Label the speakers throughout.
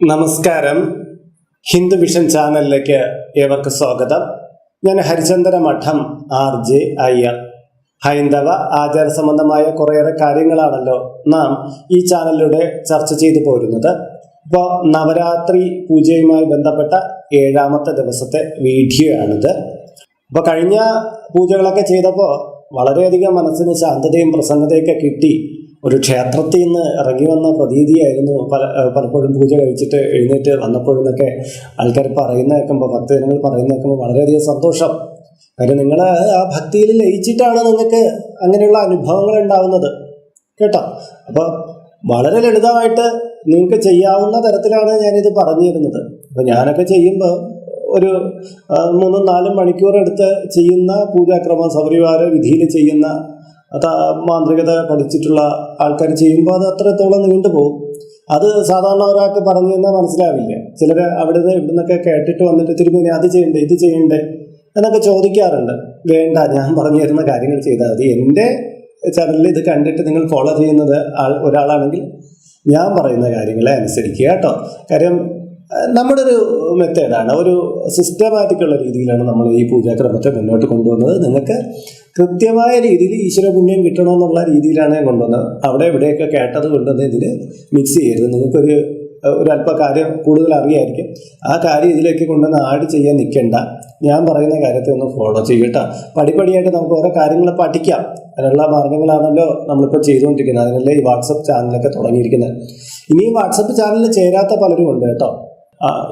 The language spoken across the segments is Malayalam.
Speaker 1: നമസ്കാരം. ഹിന്ദു വിഷൻ ചാനലിലേക്ക് ഏവർക്ക് സ്വാഗതം. ഞാൻ ഹരിചന്ദ്ര മഠം ആർ ജെ അയ്യർ ഹൈന്ദവ ആചാര സംബന്ധമായ കുറേയേറെ കാര്യങ്ങളാണല്ലോ നാം ഈ ചാനലിലൂടെ ചർച്ച ചെയ്തു പോരുന്നത്. ഇപ്പോൾ നവരാത്രി പൂജയുമായി ബന്ധപ്പെട്ട ഏഴാമത്തെ ദിവസത്തെ വീഡിയോ ആണിത് അപ്പോൾ കഴിഞ്ഞ പൂജകളൊക്കെ ചെയ്തപ്പോൾ വളരെയധികം മനസ്സിന് ശാന്തതയും പ്രസന്നതയൊക്കെ കിട്ടി. ഒരു ക്ഷേത്രത്തിൽ നിന്ന് ഇറങ്ങി വന്ന പ്രതീതിയായിരുന്നു. പല പലപ്പോഴും പൂജ കഴിച്ചിട്ട് എഴുന്നേറ്റ് വന്നപ്പോഴെന്നൊക്കെ ആൾക്കാർ പറയുന്ന കേൾക്കുമ്പോൾ ഭക്തജനങ്ങൾ പറയുന്ന കേൾക്കുമ്പോൾ വളരെയധികം സന്തോഷം. കാര്യം നിങ്ങൾ ആ ഭക്തിയിൽ ലയിച്ചിട്ടാണ് നിങ്ങൾക്ക് അങ്ങനെയുള്ള അനുഭവങ്ങൾ ഉണ്ടാവുന്നത്. കേട്ടോ? അപ്പോൾ വളരെ ലളിതമായിട്ട് നിങ്ങൾക്ക് ചെയ്യാവുന്ന തരത്തിലാണ് ഞാനിത് പറഞ്ഞിരുന്നത്. അപ്പോൾ ഞാനൊക്കെ ചെയ്യുമ്പോൾ ഒരു മൂന്നും നാലും മണിക്കൂർ എടുത്ത് ചെയ്യുന്ന പൂജാക്രമം സപരിവാര വിധിയിൽ ചെയ്യുന്ന മാന്ത്രികത പഠിച്ചിട്ടുള്ള ആൾക്കാർ ചെയ്യുമ്പോൾ അത് അത്രത്തോളം നീണ്ടു പോകും. അത് സാധാരണ ഒരാൾക്ക് പറഞ്ഞു തന്നാൽ മനസ്സിലാവില്ല. ചിലർ അവിടെ നിന്ന് ഇവിടെ നിന്നൊക്കെ കേട്ടിട്ട് വന്നിട്ട് തിരുമേനി അത് ചെയ്യണ്ടേ ഇത് ചെയ്യണ്ടേ എന്നൊക്കെ ചോദിക്കാറുണ്ട്. വേണ്ട ഞാൻ പറഞ്ഞു തരുന്ന കാര്യങ്ങൾ ചെയ്താൽ മതി. എന്റെ ചാനലിൽ ഇത് കണ്ടിട്ട് നിങ്ങൾ ഫോളോ ചെയ്യുന്നത് ആൾ ഒരാളാണെങ്കിൽ ഞാൻ പറയുന്ന കാര്യങ്ങളെ അനുസരിക്കുക കേട്ടോ. കാര്യം നമ്മുടെ ഒരു മെത്തേഡാണ്. ഒരു സിസ്റ്റമാറ്റിക് ഉള്ള രീതിയിലാണ് നമ്മൾ ഈ പൂജാക്രമത്തെ മുന്നോട്ട് കൊണ്ടുവന്നത്. നിങ്ങൾക്ക് കൃത്യമായ രീതിയിൽ ഈശ്വര പുണ്യം കിട്ടണമെന്നുള്ള രീതിയിലാണ് കൊണ്ടുവന്നത്. അവിടെ ഇവിടെയൊക്കെ കേട്ടത് കൊണ്ടുവന്ന് ഇതിൽ മിക്സ് ചെയ്യരുത്. നിങ്ങൾക്കൊരു ഒരു അല്പ കാര്യം കൂടുതൽ അറിയായിരിക്കും. ആ കാര്യം ഇതിലേക്ക് കൊണ്ടുവന്ന് ആഡ് ചെയ്യാൻ നിൽക്കേണ്ട. ഞാൻ പറയുന്ന കാര്യത്തെ ഒന്ന് ഫോളോ ചെയ്യട്ടോ. പടിപടിയായിട്ട് നമുക്ക് ഓരോ കാര്യങ്ങൾ പഠിക്കാം. അതിനുള്ള മാർഗങ്ങളാണല്ലോ നമ്മളിപ്പോൾ ചെയ്തുകൊണ്ടിരിക്കുന്നത്. അതിനല്ലേ ഈ വാട്സപ്പ് ചാനലൊക്കെ തുടങ്ങിയിരിക്കുന്നത്. ഇനിയും വാട്സപ്പ് ചാനലിൽ ചേരാത്ത പലരും ഉണ്ട് കേട്ടോ.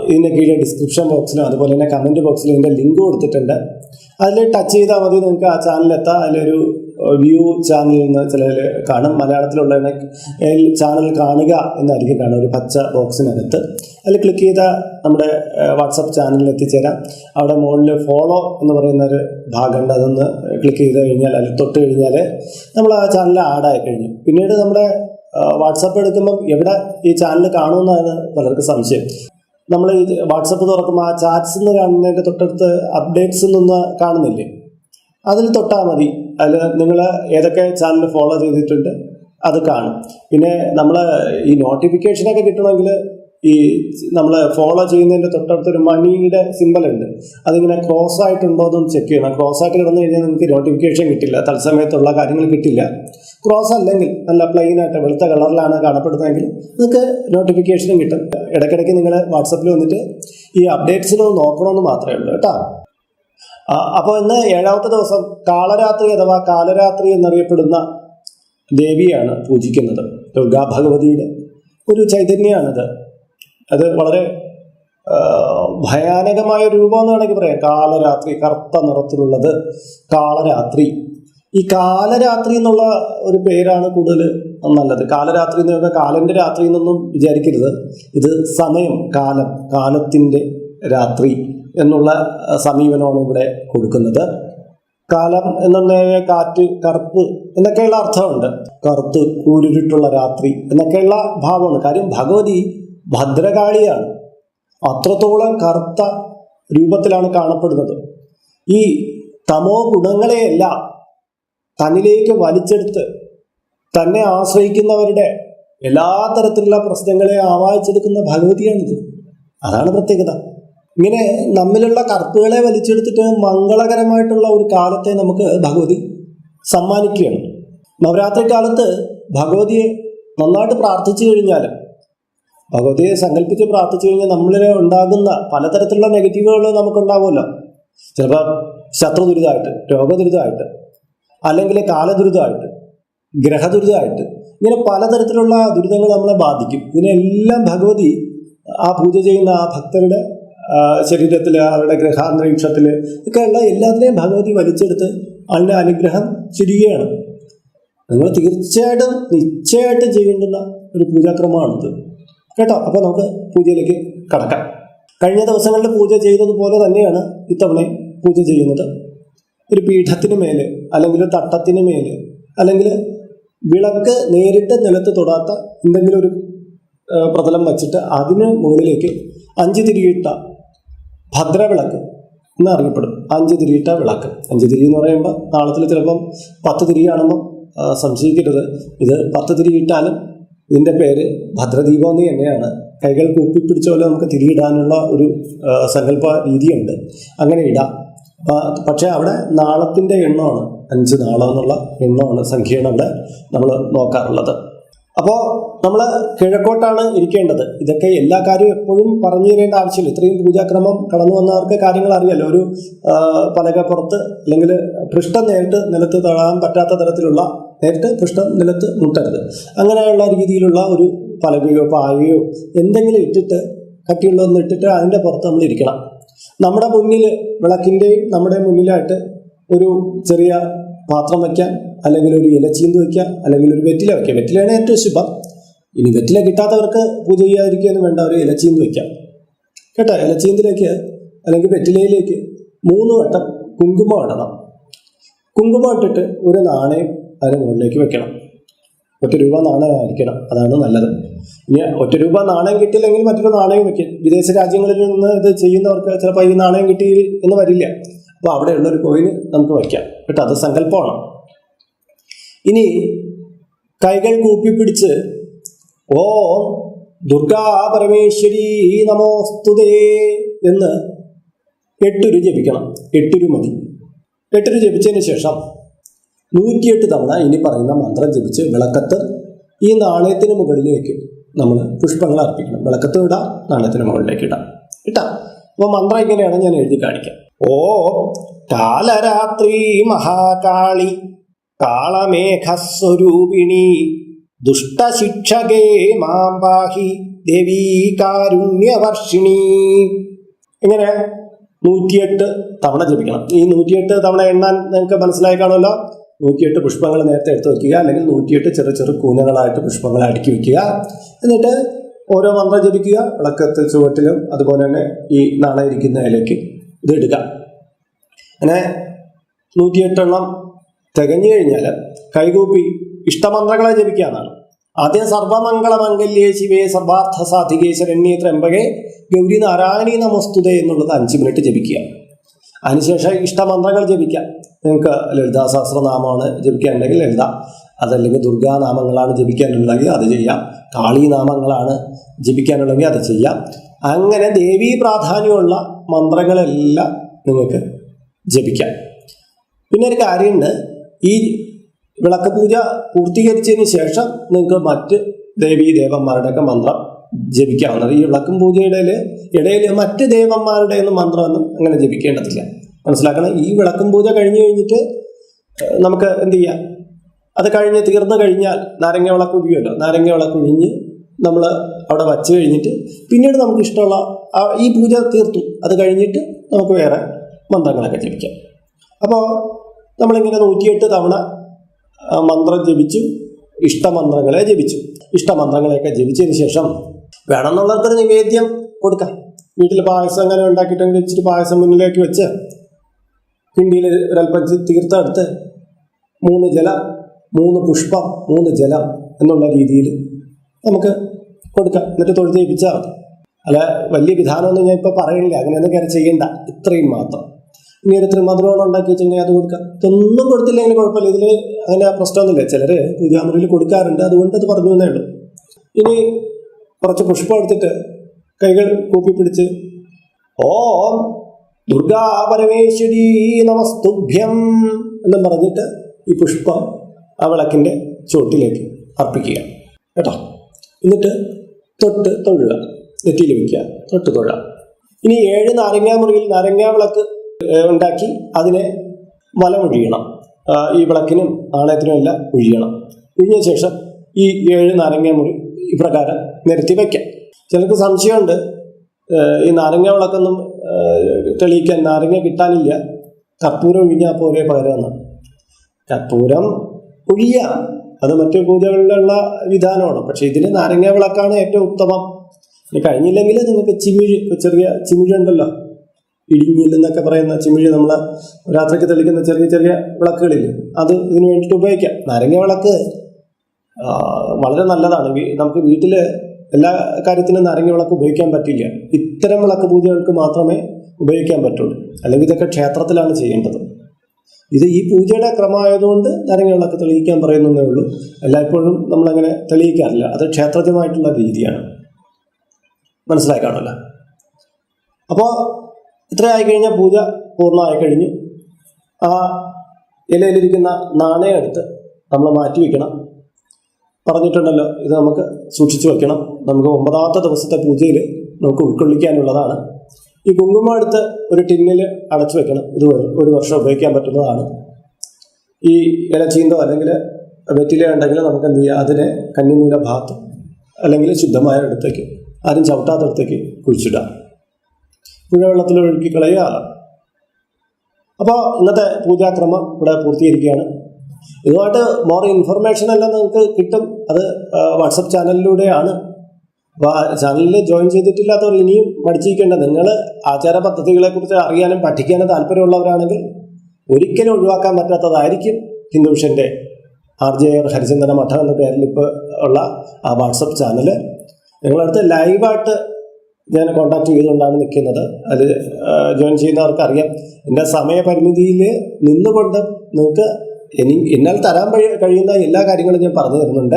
Speaker 1: ഇതിന്റെ കീഴിൽ ഡിസ്ക്രിപ്ഷൻ ബോക്സിലും അതുപോലെ തന്നെ കമന്റ് ബോക്സിലും ഇതിന്റെ ലിങ്ക് കൊടുത്തിട്ടുണ്ട്. അതിൽ ടച്ച് ചെയ്താൽ മതി നിങ്ങൾക്ക് ആ ചാനലെത്താം അതിലൊരു വ്യൂ ചാനലിൽ നിന്ന് ചിലതിൽ കാണും. മലയാളത്തിലുള്ള ചാനൽ കാണുക എന്നായിരിക്കും കാണുക ഒരു പച്ച ബോക്സിനകത്ത് അതിൽ ക്ലിക്ക് ചെയ്താൽ നമ്മുടെ വാട്സപ്പ് ചാനലിൽ എത്തിച്ചേരാം. അവിടെ മുകളിൽ ഫോളോ എന്ന് പറയുന്ന ഒരു ഭാഗമുണ്ട്. അതൊന്ന് ക്ലിക്ക് ചെയ്ത് കഴിഞ്ഞാൽ അതിൽ തൊട്ട് കഴിഞ്ഞാൽ നമ്മൾ ആ ചാനലിൽ ആഡായി കഴിഞ്ഞു. പിന്നീട് നമ്മുടെ വാട്സപ്പ് എടുക്കുമ്പം എവിടെ ഈ ചാനൽ കാണുമെന്നാണ് പലർക്കും സംശയം. നമ്മൾ വാട്സപ്പ് തുറക്കുമ്പോൾ ആ ചാറ്റ്സ് എന്ന് കാണുന്നതിന്റെ തൊട്ടടുത്ത് അപ്ഡേറ്റ്സ് എന്നൊന്ന് കാണുന്നില്ലേ? അതിൽ തൊട്ടാൽ മതി. അതിൽ നിങ്ങൾ ഏതൊക്കെ ചാനൽ ഫോളോ ചെയ്തിട്ടുണ്ട് അത് കാണും. പിന്നെ നമ്മൾ ഈ നോട്ടിഫിക്കേഷനൊക്കെ കിട്ടണമെങ്കിൽ ഈ നമ്മൾ ഫോളോ ചെയ്യുന്നതിന്റെ തൊട്ടടുത്തൊരു മണിയുടെ സിമ്പൽ ഉണ്ട്. അതിങ്ങനെ ക്രോസ് ആയിട്ടുണ്ടോ എന്ന് ചെക്ക് ചെയ്യണം. ക്രോസ് ആയിട്ട് കിടന്നു കഴിഞ്ഞാൽ നിങ്ങൾക്ക് നോട്ടിഫിക്കേഷൻ കിട്ടില്ല. തത്സമയത്തുള്ള കാര്യങ്ങൾ കിട്ടില്ല. ക്രോസ് അല്ലെങ്കിൽ നല്ല പ്ലെയിൻ ആയിട്ട് വെളുത്ത കളറിലാണ് കാണപ്പെടുന്നതെങ്കിൽ നിങ്ങൾക്ക് നോട്ടിഫിക്കേഷനും കിട്ടും. ഇടയ്ക്കിടയ്ക്ക് നിങ്ങൾ വാട്സപ്പിൽ വന്നിട്ട് ഈ അപ്ഡേറ്റ്സിനൊന്ന് നോക്കണമെന്ന് മാത്രമേ ഉള്ളൂ കേട്ടോ. അപ്പോൾ ഇന്ന് ഏഴാമത്തെ ദിവസം കാളരാത്രി അഥവാ കാലരാത്രി എന്നറിയപ്പെടുന്ന ദേവിയാണ് പൂജിക്കുന്നത്. ദുർഗാ ഭഗവതിയുടെ ഒരു ചൈതന്യമാണിത് അത് വളരെ ഭയാനകമായ രൂപം എന്ന് വേണമെങ്കിൽ പറയാം. കാലരാത്രി കറുത്ത നിറത്തിലുള്ളത് കാളരാത്രി. ഈ കാലരാത്രി എന്നുള്ള ഒരു പേരാണ് കൂടുതൽ നല്ലത്. കാലരാത്രി എന്ന് പറഞ്ഞാൽ കാലന്റെ രാത്രി എന്നൊന്നും വിചാരിക്കരുത്. ഇത് സമയം കാലം കാലത്തിന്റെ രാത്രി എന്നുള്ള സമീപനമാണ് ഇവിടെ കൊടുക്കുന്നത്. കാലം എന്നുള്ള കാറ്റ് കറുപ്പ് എന്നൊക്കെയുള്ള അർത്ഥമുണ്ട്. കറുത്ത് കൂരിട്ടുള്ള രാത്രി എന്നൊക്കെയുള്ള ഭാവമാണ്. കാര്യം ഭഗവതി ഭദ്രകാളിയാണ്. അത്രത്തോളം കറുത്ത രൂപത്തിലാണ് കാണപ്പെടുന്നത്. ഈ തമോ ഗുണങ്ങളെയെല്ലാം തന്നിലേക്ക് വലിച്ചെടുത്ത് തന്നെ ആശ്രയിക്കുന്നവരുടെ എല്ലാ തരത്തിലുള്ള പ്രശ്നങ്ങളെ ആവാഹിച്ചെടുക്കുന്ന ഭഗവതിയാണിത്. അതാണ് പ്രത്യേകത. ഇങ്ങനെ നമ്മിലുള്ള കറുപ്പുകളെ വലിച്ചെടുത്തിട്ട് മംഗളകരമായിട്ടുള്ള ഒരു കാലത്തെ നമുക്ക് ഭഗവതി സമ്മാനിക്കുകയാണ്. നവരാത്രി കാലത്ത് ഭഗവതിയെ നന്നായിട്ട് പ്രാർത്ഥിച്ചു കഴിഞ്ഞാൽ ഭഗവതിയെ സങ്കല്പിച്ച് പ്രാർത്ഥിച്ചു കഴിഞ്ഞാൽ നമ്മളിൽ ഉണ്ടാകുന്ന പലതരത്തിലുള്ള നെഗറ്റീവുകൾ നമുക്കുണ്ടാവുമല്ലോ. ചിലപ്പോൾ ശത്രു ദുരിതമായിട്ട് രോഗദുരിതമായിട്ട് അല്ലെങ്കിൽ കാലദുരിതമായിട്ട് ഗ്രഹദുരിതമായിട്ട് ഇങ്ങനെ പലതരത്തിലുള്ള ദുരിതങ്ങൾ നമ്മളെ ബാധിക്കും. ഇതിനെല്ലാം ഭഗവതി ആ പൂജ ചെയ്യുന്ന ആ ഭക്തരുടെ ശരീരത്തിൽ അവരുടെ ഗ്രഹാന്തരീക്ഷത്തിൽ ഒക്കെയുള്ള എല്ലാത്തിനെയും ഭഗവതി വലിച്ചെടുത്ത് അതിന്റെ അനുഗ്രഹം ചുരുകയാണ് നിങ്ങൾ തീർച്ചയായിട്ടും നിശ്ചയമായിട്ടും ചെയ്യേണ്ടുന്ന ഒരു പൂജാക്രമമാണിത്. കേട്ടോ അപ്പോൾ നമുക്ക് പൂജയിലേക്ക് കടക്കാം. കഴിഞ്ഞ ദിവസങ്ങളിൽ പൂജ ചെയ്തതുപോലെ തന്നെയാണ് ഇത്തവണ പൂജ ചെയ്യുന്നത്. ഒരു പീഠത്തിന് മേലെ അല്ലെങ്കിൽ ഒരു തട്ടത്തിന് മേലെ അല്ലെങ്കിൽ വിളക്ക് നേരിട്ട് നിലത്ത് തൊടാത്ത എന്തെങ്കിലും ഒരു പ്രതലം വച്ചിട്ട് അതിന് മുകളിലേക്ക് അഞ്ച് തിരിയിട്ട ഭദ്രവിളക്ക് എന്ന് അറിയപ്പെടും അഞ്ച് തിരിയിട്ട വിളക്ക്. അഞ്ച് തിരി എന്ന് പറയുമ്പോൾ നാളത്തിൽ ചിലപ്പം പത്ത് തിരി കാണുമ്പം സംശയിക്കരുത്. ഇത് പത്ത് തിരി ഇട്ടാലും ഇതിന്റെ പേര് ഭദ്രദീപം എന്ന് തന്നെയാണ്. കൈകൾ കൂപ്പിപ്പിടിച്ച പോലെ നമുക്ക് തിരിയിടാനുള്ള ഒരു സങ്കല്പ രീതിയുണ്ട്. അങ്ങനെ ഇടാം. പക്ഷേ അവിടെ നാളത്തിന്റെ എണ്ണമാണ്. അഞ്ച് നാളം എന്നുള്ള എണ്ണമാണ് സംഖ്യയാണ് അവിടെ നമ്മൾ നോക്കാറുള്ളത്. അപ്പോൾ നമ്മൾ കിഴക്കോട്ടാണ് ഇരിക്കേണ്ടത്. ഇതൊക്കെ എല്ലാ കാര്യവും എപ്പോഴും പറഞ്ഞു തരേണ്ട ആവശ്യമില്ല. ഇത്രയും പൂജാക്രമം കടന്നു വന്നവർക്ക് കാര്യങ്ങൾ അറിയാലോ. ഒരു പലക പുറത്ത് അല്ലെങ്കിൽ പൃഷ്ഠം നേരിട്ട് നിലത്ത് തൊഴാൻ പറ്റാത്ത തരത്തിലുള്ള നേരിട്ട് പൃഷ്ഠം നിലത്ത് മുട്ടരുത്. അങ്ങനെയുള്ള രീതിയിലുള്ള ഒരു പലകയോ പായയോ എന്തെങ്കിലും ഇട്ടിട്ട് കട്ടിയുള്ളതൊന്ന് ഇട്ടിട്ട് അതിന്റെ പുറത്ത് നമ്മൾ ഇരിക്കണം. നമ്മുടെ മുന്നിൽ വിളക്കിന്റെയും നമ്മുടെ മുന്നിലായിട്ട് ഒരു ചെറിയ പാത്രം വയ്ക്കാം അല്ലെങ്കിൽ ഒരു ഇലച്ചീന്ത് വയ്ക്കാം അല്ലെങ്കിൽ ഒരു വെറ്റില വയ്ക്കാം. വെറ്റിലയാണ് ഏറ്റവും ശുഭം. ഇനി വെറ്റില കിട്ടാത്തവർക്ക് പൂജ ചെയ്യാതിരിക്കാനും വേണ്ട ഒരു ഇലച്ചീന്ത് വയ്ക്കാം. കേട്ടോ? ഇലച്ചീന്തിലേക്ക് അല്ലെങ്കിൽ വെറ്റിലയിലേക്ക് മൂന്ന് വട്ടം കുങ്കുമം ഇടണം. കുങ്കുമം ഇട്ടിട്ട് ഒരു നാണയം അതിന് മുകളിലേക്ക് വെക്കണം. ഒറ്റ രൂപ നാണയം ആയിരിക്കണം അതാണ് നല്ലത്. ഇനി ഒറ്റ രൂപ നാണയം കിട്ടിയില്ലെങ്കിൽ മറ്റൊരു നാണയം വെക്കും. വിദേശ രാജ്യങ്ങളിൽ നിന്ന് ഇത് ചെയ്യുന്നവർക്ക് ചിലപ്പോൾ ഈ നാണയം കിട്ടി എന്ന് വരില്ല. അപ്പോൾ അവിടെയുള്ള ഒരു കോയിന് നമുക്ക് വയ്ക്കാം കേട്ടോ അത് സങ്കല്പമാണ്. ഇനി കൈകൾ കൂപ്പിപ്പിടിച്ച് ഓ ദുർഗാ പരമേശ്വരി നമോസ്തുതേ എന്ന് എട്ടുരു ജപിക്കണം. എട്ടുരു മതി. എട്ടുരു ജപിച്ചതിന് ശേഷം നൂറ്റിയെട്ട് തവണ ഇനി പറയുന്ന മന്ത്രം ജപിച്ച് വിളക്കത്ത് ഈ നാണയത്തിന് മുകളിൽ വയ്ക്കും നമ്മൾ പുഷ്പങ്ങൾ അർപ്പിക്കണം. വിളക്കത്ത് ഇടാം നാണയത്തിന് മുകളിലേക്ക് ഇടാം. ഇട്ടാ. അപ്പോൾ മന്ത്രം എങ്ങനെയാണ് ഞാൻ എഴുതി കാണിക്കാം. ഓ കാലരാത്രി മഹാകാളി കാളമേഘസ്വരൂപിണി ദുഷ്ടശിക്ഷകേ മാം പാഹി ദേവീ കാരുണ്യവർഷിണി. ഇങ്ങനെ നൂറ്റിയെട്ട് തവണ ജപിക്കണം. ഈ നൂറ്റിയെട്ട് തവണ എണ്ണാൻ നിങ്ങൾക്ക് മനസ്സിലായി കാണുമല്ലോ? നൂറ്റിയെട്ട് പുഷ്പങ്ങൾ നേരത്തെ എടുത്ത് വയ്ക്കുക അല്ലെങ്കിൽ നൂറ്റിയെട്ട് ചെറു ചെറു കൂനകളായിട്ട് പുഷ്പങ്ങൾ അടുക്കി വയ്ക്കുക. എന്നിട്ട് ഓരോ മന്ത്രം ജപിക്കുക വിളക്കത്ത് ചുവട്ടിലും അതുപോലെ തന്നെ ഈ നാളെ ഇരിക്കുന്ന ഇലയ്ക്ക് ഇത് ഇടുക. അങ്ങനെ നൂറ്റിയെട്ടെണ്ണം തികഞ്ഞു കഴിഞ്ഞാൽ കൈകൂപ്പി ഇഷ്ടമന്ത്രങ്ങളെ ജപിക്കുക എന്നാണ്. ആദ്യം സർവമംഗളമംഗല്യേ ശിവേ സർവാർത്ഥ സാധികേ ശരണ്യേ ഗൗരി നാരായണീ നമസ്തുതേ എന്നുള്ളത് അഞ്ച് മിനിറ്റ് ജപിക്കുക. അതിനുശേഷം ഇഷ്ടമന്ത്രങ്ങൾ ജപിക്കാം നിങ്ങൾക്ക് ലളിതാ സഹസ്രനാമമാണ് ജപിക്കാനുണ്ടെങ്കിൽ ലളിത അതല്ലെങ്കിൽ ദുർഗാനാമങ്ങളാണ് ജപിക്കാനുണ്ടെങ്കിൽ അത് ചെയ്യാം. കാളി നാമങ്ങളാണ് ജപിക്കാനുണ്ടെങ്കിൽ അത് ചെയ്യാം. അങ്ങനെ ദേവീ പ്രാധാന്യമുള്ള മന്ത്രങ്ങളെല്ലാം നിങ്ങൾക്ക് ജപിക്കാം. പിന്നെ ഒരു കാര്യമുണ്ട്. ഈ വിളക്ക് പൂജ പൂർത്തീകരിച്ചതിന് ശേഷം നിങ്ങൾക്ക് മറ്റ് ദേവീ ദേവന്മാരുടെയൊക്കെ മന്ത്രം ജപിക്കാവുന്നത് ഈ വിളക്കും പൂജയുടെ ഇടയിൽ മറ്റ് ദേവന്മാരുടെ മന്ത്രമൊന്നും അങ്ങനെ ജപിക്കേണ്ടതില്ല. മനസ്സിലാക്കണം. ഈ വിളക്കും പൂജ കഴിഞ്ഞു കഴിഞ്ഞിട്ട് നമുക്ക് എന്ത് ചെയ്യാം? അത് കഴിഞ്ഞ് തീർന്നു കഴിഞ്ഞാൽ നാരങ്ങ വിളക്ക് ഒഴിയുമല്ലോ നാരങ്ങ വിളക്ക് ഒഴിഞ്ഞ് നമ്മൾ അവിടെ വച്ച് കഴിഞ്ഞിട്ട് പിന്നീട് നമുക്ക് ഇഷ്ടമുള്ള ഈ പൂജ തീർത്തു. അത് കഴിഞ്ഞിട്ട് നമുക്ക് വേറെ മന്ത്രങ്ങളൊക്കെ ജപിക്കാം. അപ്പോൾ നമ്മളിങ്ങനെ നൂറ്റിയെട്ട് തവണ മന്ത്രം ജപിച്ചു ഇഷ്ടമന്ത്രങ്ങളെ ജപിച്ചു. ഇഷ്ടമന്ത്രങ്ങളെയൊക്കെ ജപിച്ചതിന് ശേഷം വേണമെന്നുള്ളവർക്കൊരു നിവേദ്യം കൊടുക്കാം. വീട്ടിൽ പായസം അങ്ങനെ ഉണ്ടാക്കിയിട്ടെങ്കിൽ ഇച്ചിരി പായസം മുന്നിലേക്ക് വെച്ച് കിണ്ടിയിൽ ഒരല്പം തീർത്തെടുത്ത് മൂന്ന് ജല മൂന്ന് പുഷ്പം മൂന്ന് ജലം എന്നുള്ള രീതിയിൽ നമുക്ക് കൊടുക്കാം. എന്നിട്ട് തൊഴുത് ജയിപ്പിച്ചാൽ മതി. അല്ല വലിയ വിധാനമൊന്നും ഞാൻ ഇപ്പോൾ പറയുന്നില്ല. അങ്ങനെയൊന്നും കയറി ചെയ്യണ്ട. ഇത്രയും മാത്രം. ഇനി ഒരു മധുരമാണ് ഉണ്ടാക്കി വെച്ചിട്ടുണ്ടെങ്കിൽ അത് കൊടുക്കാം. ഇതൊന്നും കൊടുത്തില്ലെങ്കിൽ കുഴപ്പമില്ല. ഇതിൽ അങ്ങനെ പ്രശ്നമൊന്നുമില്ല. ചിലർ പൂജാമുറിയിൽ കൊടുക്കാറുണ്ട്. അതുകൊണ്ട് അത് പറഞ്ഞു എന്നേ ഉള്ളൂ. ഇനി കുറച്ച് പുഷ്പം എടുത്തിട്ട് കൈകൾ കൂപ്പിപ്പിടിച്ച് ഓം ദുർഗാ പരമേശ്വരി നമസ്തുഭ്യം എന്നും പറഞ്ഞിട്ട് ഈ പുഷ്പം ആ വിളക്കിന്റെ ചുവട്ടിലേക്ക് അർപ്പിക്കുക. കേട്ടോ? എന്നിട്ട് തൊട്ട് തൊഴുക. നെറ്റിയിൽ വയ്ക്കുക തൊട്ട് തൊഴുക. ഇനി ഏഴ് നാരങ്ങാ മുറിയിൽ നാരങ്ങാ വിളക്ക് ഉണ്ടാക്കി അതിനെ വലമൊഴിയണം ഈ വിളക്കിനും നാണയത്തിനും എല്ലാം ഒഴിയണം. ഒഴിഞ്ഞ ശേഷം ഈ ഏഴ് നാരങ്ങാ മുറി ഇപ്രകാരം നിരത്തി വയ്ക്കാം ചിലർക്ക് സംശയമുണ്ട് ഈ നാരങ്ങ വിളക്കൊന്നും തെളിയിക്കാൻ നാരങ്ങ കിട്ടാനില്ല. കർപ്പൂരം ഒഴിഞ്ഞാൽ പോലെ പകരമെന്ന് കർപ്പൂരം ഒഴിയാം അത് മറ്റു പൂജകളിലുള്ള വിധാനമാണ്. പക്ഷെ ഇതിൽ നാരങ്ങ വിളക്കാണ് ഏറ്റവും ഉത്തമം. ഇനി കഴിഞ്ഞില്ലെങ്കിൽ നിങ്ങൾക്ക് ചിമിഴ് ചെറിയ ചിമിഴുണ്ടല്ലോ ഇടിഞ്ഞിൽ എന്നൊക്കെ പറയുന്ന ചിമിഴ് നമ്മൾ രാത്രിക്ക് തെളിക്കുന്ന ചെറിയ ചെറിയ വിളക്കുകളിൽ അത് ഇതിന് വേണ്ടിയിട്ട് ഉപയോഗിക്കാം. നാരങ്ങ വിളക്ക് വളരെ നല്ലതാണ്. നമുക്ക് വീട്ടിൽ എല്ലാ കാര്യത്തിനും നാരങ്ങ വിളക്ക് ഉപയോഗിക്കാൻ പറ്റില്ല. ഇത്തരം വിളക്ക് പൂജകൾക്ക് മാത്രമേ ഉപയോഗിക്കാൻ പറ്റുള്ളൂ. അല്ലെങ്കിൽ ഇതൊക്കെ ക്ഷേത്രത്തിലാണ് ചെയ്യേണ്ടത്. ഇത് ഈ പൂജയുടെ ക്രമമായതുകൊണ്ട് നാരങ്ങ വിളക്ക് തെളിയിക്കാൻ പറയുന്നതേ ഉള്ളൂ. എല്ലായ്പ്പോഴും നമ്മളങ്ങനെ തെളിയിക്കാറില്ല. അത് ക്ഷേത്രജമായിട്ടുള്ള രീതിയാണ്. മനസ്സിലായി കാണല്ല അപ്പോൾ ഇത്രയായി കഴിഞ്ഞാൽ പൂജ പൂർണമായി കഴിഞ്ഞു. ആ ഇലയിലിരിക്കുന്ന നാണയം എടുത്ത് നമ്മൾ മാറ്റി വയ്ക്കണം. പറഞ്ഞിട്ടുണ്ടല്ലോ. ഇത് നമുക്ക് സൂക്ഷിച്ചു വെക്കണം. നമുക്ക് ഒമ്പതാമത്തെ ദിവസത്തെ പൂജയിൽ നമുക്ക് ഉൾക്കൊള്ളിക്കാനുള്ളതാണ്. ഈ കുങ്കുമം എടുത്ത് ഒരു ടിന്നിൽ അടച്ചു വെക്കണം. ഇത് ഒരു- വർഷം ഉപയോഗിക്കാൻ പറ്റുന്നതാണ്. ഈ ഇല ചീന്തോ അല്ലെങ്കിൽ വെറ്റില ഉണ്ടെങ്കിൽ നമുക്ക് എന്ത് ചെയ്യാം? അതിനെ കന്നിമൂല ഭാഗത്ത് അല്ലെങ്കിൽ ശുദ്ധമായ ഇടത്തേക്ക് ആരും ചവിട്ടാത്തടത്തേക്ക് കുഴിച്ചിടാം പുഴവെള്ളത്തിൽ ഒഴുക്കി കളയുക. അപ്പോൾ ഇന്നത്തെ പൂജാക്രമം ഇവിടെ പൂർത്തീകരിക്കുകയാണ്. ഇതുമായിട്ട് മോർ ഇൻഫർമേഷൻ എല്ലാം നമുക്ക് കിട്ടും. അത് വാട്സപ്പ് ചാനലിലൂടെയാണ് ചാനലിൽ ജോയിൻ ചെയ്തിട്ടില്ലാത്തവർ ഇനിയും പഠിച്ചിരിക്കേണ്ട. നിങ്ങൾ ആചാര പദ്ധതികളെക്കുറിച്ച് അറിയാനും പഠിക്കാനും താല്പര്യമുള്ളവരാണെങ്കിൽ ഒരിക്കലും ഒഴിവാക്കാൻ പറ്റാത്തതായിരിക്കും ഹിന്ദു മിഷന്റെ ആർ ജെ ആർ ഹരിചന്ദന മഠം എന്ന പേരിൽ ഇപ്പോൾ ഉള്ള ആ വാട്സപ്പ് ചാനൽ നിങ്ങളടുത്ത് ലൈവായിട്ട് ഞാൻ കോണ്ടാക്ട് ചെയ്തുകൊണ്ടാണ് നിൽക്കുന്നത്. അത് ജോയിൻ ചെയ്യുന്നവർക്ക് അറിയാം എന്റെ സമയപരിമിതിയിൽ നിന്നുകൊണ്ട് നിങ്ങൾക്ക് ഇനി എന്നാൽ തരാൻ കഴി- കഴിയുന്ന എല്ലാ കാര്യങ്ങളും ഞാൻ പറഞ്ഞു തരുന്നുണ്ട്.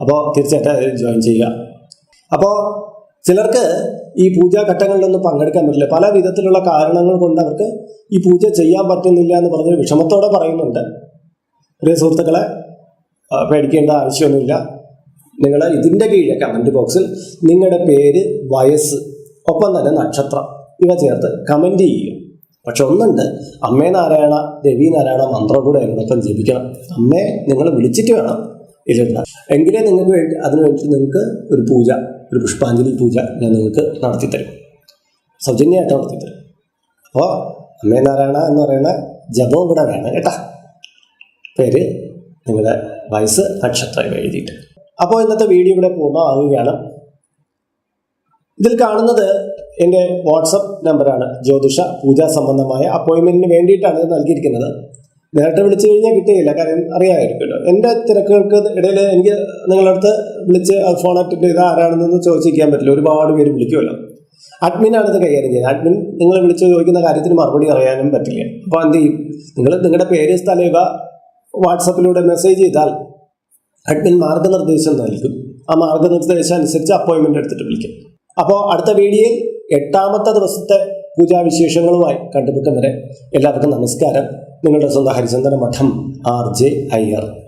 Speaker 1: അപ്പോൾ തീർച്ചയായിട്ടും അതിൽ ജോയിൻ ചെയ്യുക. അപ്പോൾ ചിലർക്ക് ഈ പൂജാ ഘട്ടങ്ങളിലൊന്നും പങ്കെടുക്കാൻ പറ്റില്ല. പല വിധത്തിലുള്ള കാരണങ്ങൾ കൊണ്ട് അവർക്ക് ഈ പൂജ ചെയ്യാൻ പറ്റുന്നില്ല എന്ന് പറഞ്ഞ് വിഷമത്തോടെ പറയുന്നുണ്ട്. പ്രിയ സുഹൃത്തുക്കളെ പേടിക്കേണ്ട ആവശ്യമൊന്നുമില്ല. നിങ്ങൾ ഇതിന്റെ കീഴിലെ കമന്റ് ബോക്സിൽ നിങ്ങളുടെ പേര് വയസ്സ് ഒപ്പം തന്നെ നക്ഷത്രം ഇവ ചേർത്ത് കമന്റ് ചെയ്യുക. പക്ഷെ ഒന്നുണ്ട്. അമ്മേ നാരായണ ദേവി നാരായണ മന്ത്രം കൂടെ അതിനോടൊപ്പം ജപിക്കണം. അമ്മയെ നിങ്ങൾ വിളിച്ചിട്ട് വേണം ഇതിലിടണം എങ്കിലേ നിങ്ങൾക്ക് വേണ്ടി അതിന് വേണ്ടി നിങ്ങൾക്ക് ഒരു പൂജ ഒരു പുഷ്പാഞ്ജലി പൂജ ഞാൻ നിങ്ങൾക്ക് നടത്തിത്തരും. സൗജന്യമായിട്ട് നടത്തിത്തരും. അപ്പോൾ അമ്മേ നാരായണ എന്ന് പറയുന്ന ജപവും കൂടെ വേണം കേട്ടാ. പേര് നിങ്ങളുടെ വയസ്സ് നക്ഷത്രം എഴുതിയിട്ട്. അപ്പോൾ ഇന്നത്തെ വീഡിയോ ഇവിടെ പൂർണമാകുകയാണ് ഇതിൽ കാണുന്നത് എന്റെ വാട്സപ്പ് നമ്പറാണ്. ജ്യോതിഷ പൂജാ സംബന്ധമായ അപ്പോയിൻമെന്റിന് വേണ്ടിയിട്ടാണ് ഇത് നൽകിയിരിക്കുന്നത്. നേരത്തെ വിളിച്ചു കഴിഞ്ഞാൽ കിട്ടുകയില്ല കാര്യം അറിയാമായിരിക്കുമല്ലോ എന്റെ തിരക്കുകൾക്ക് ഇടയിൽ എനിക്ക് നിങ്ങളുടെ അടുത്ത് വിളിച്ച് ഫോൺ അറ്റൻഡ് ചെയ്ത് ആരാണെന്നൊന്നും ചോദിച്ചിരിക്കാൻ പറ്റില്ല. ഒരുപാട് പേര് വിളിക്കുമല്ലോ. അഡ്മിനാണ് ഇത് കൈകാര്യം ചെയ്യുന്നത്. അഡ്മിൻ നിങ്ങൾ വിളിച്ച് ചോദിക്കുന്ന കാര്യത്തിന് മറുപടി അറിയാനും പറ്റില്ല. അപ്പോൾ എന്ത് ചെയ്യും? നിങ്ങൾ നിങ്ങളുടെ പേര് സ്ഥലം വാട്സപ്പിലൂടെ മെസ്സേജ് ചെയ്താൽ അഡ്മിൻ മാർഗനിർദ്ദേശം നൽകും. ആ മാർഗനിർദ്ദേശം അനുസരിച്ച് അപ്പോയിൻമെന്റ് എടുത്തിട്ട് വിളിക്കും. അപ്പോൾ അടുത്ത വീഡിയോയിൽ എട്ടാമത്തെ ദിവസത്തെ പൂജാവിശേഷങ്ങളുമായി കണ്ടുമുട്ടും വരെ. എല്ലാവർക്കും നമസ്കാരം. നിങ്ങളുടെ സ്വന്തം ഹരിചന്ദന മഠം ആർ ജെ അയ്യർ.